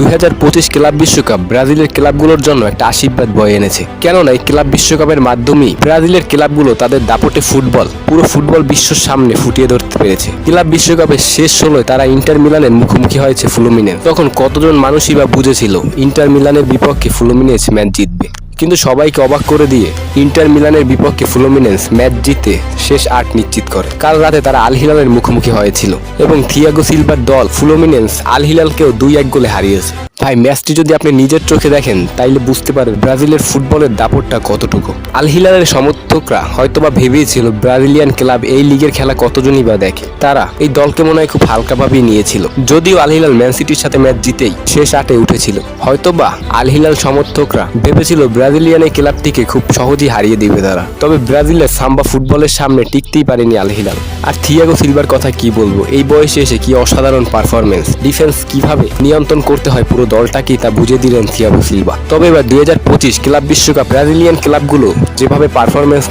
দুই হাজার পঁচিশ ক্লাব বিশ্বকাপ ব্রাজিলের ক্লাবগুলোর জন্য একটা আশীর্বাদ বয়ে এনেছে। কেননা এই ক্লাব বিশ্বকাপের মাধ্যমেই ব্রাজিলের ক্লাবগুলো তাদের দাপটে ফুটবল, পুরো ফুটবল বিশ্বের সামনে ফুটিয়ে ধরতে পেরেছে। ক্লাব বিশ্বকাপের শেষ ষোলোয় তারা ইন্টার মিলানের মুখোমুখি হয়েছে ফ্লুমিনেন্স তখন কতজন মানুষই বা বুঝেছিল, ইন্টার মিলানের বিপক্ষে ফুলোমিনের ম্যাচ জিতবে। কিন্তু সবাইকে অবাক করে দিয়ে ইন্টার মিলানের বিপক্ষে ফ্লুমিনেন্স ম্যাচ জিতে শেষ আট নিশ্চিত করে। কাল রাতে তারা আল হিলালের মুখোমুখি হয়েছিল এবং থিয়াগো সিলভার দল ফ্লুমিনেন্স আল হিলালকেও দুই এক গোলে হারিয়েছে। ভাই, ম্যাচটি যদি আপনি নিজের চোখে দেখেন, তাইলে বুঝতে পারেন ব্রাজিলের ফুটবলের দাপটটা কতটুকু। আল হিলালের সমর্থকরা হয়তোবা ভেবেছিল ব্রাজিলিয়ান ক্লাব এই লিগের খেলা কতজনই বা দেখে। তারা এই দলকে মনে হয় খুব হালকাভাবেই নিয়েছিল। যদিও আল হিলাল ম্যান সিটির সাথে ম্যাচ জিতেই শেষ আটে উঠেছিল। হয়তোবা আল হিলাল সমর্থকরা ভেবেছিল ব্রাজিলিয়ান এই ক্লাবটিকে খুব সহজেই হারিয়ে দিবে তারা। তবে ব্রাজিলের সাম্বা ফুটবলের সামনে টিকতেই পারেনি আল হিলাল আর থিয়াগো সিলভার কথা কি বলব? এই বয়সে এসে কি অসাধারণ পারফরমেন্স ডিফেন্স কীভাবে নিয়ন্ত্রণ করতে হয় পুরো দলটাকেই তা বুঝে দিলেন থিয়াগো সিলভা। তবে এবার দুই হাজার পঁচিশ ক্লাব বিশ্বকাপ ব্রাজিলিয়ান ক্লাবগুলো যেভাবে পারফরমেন্স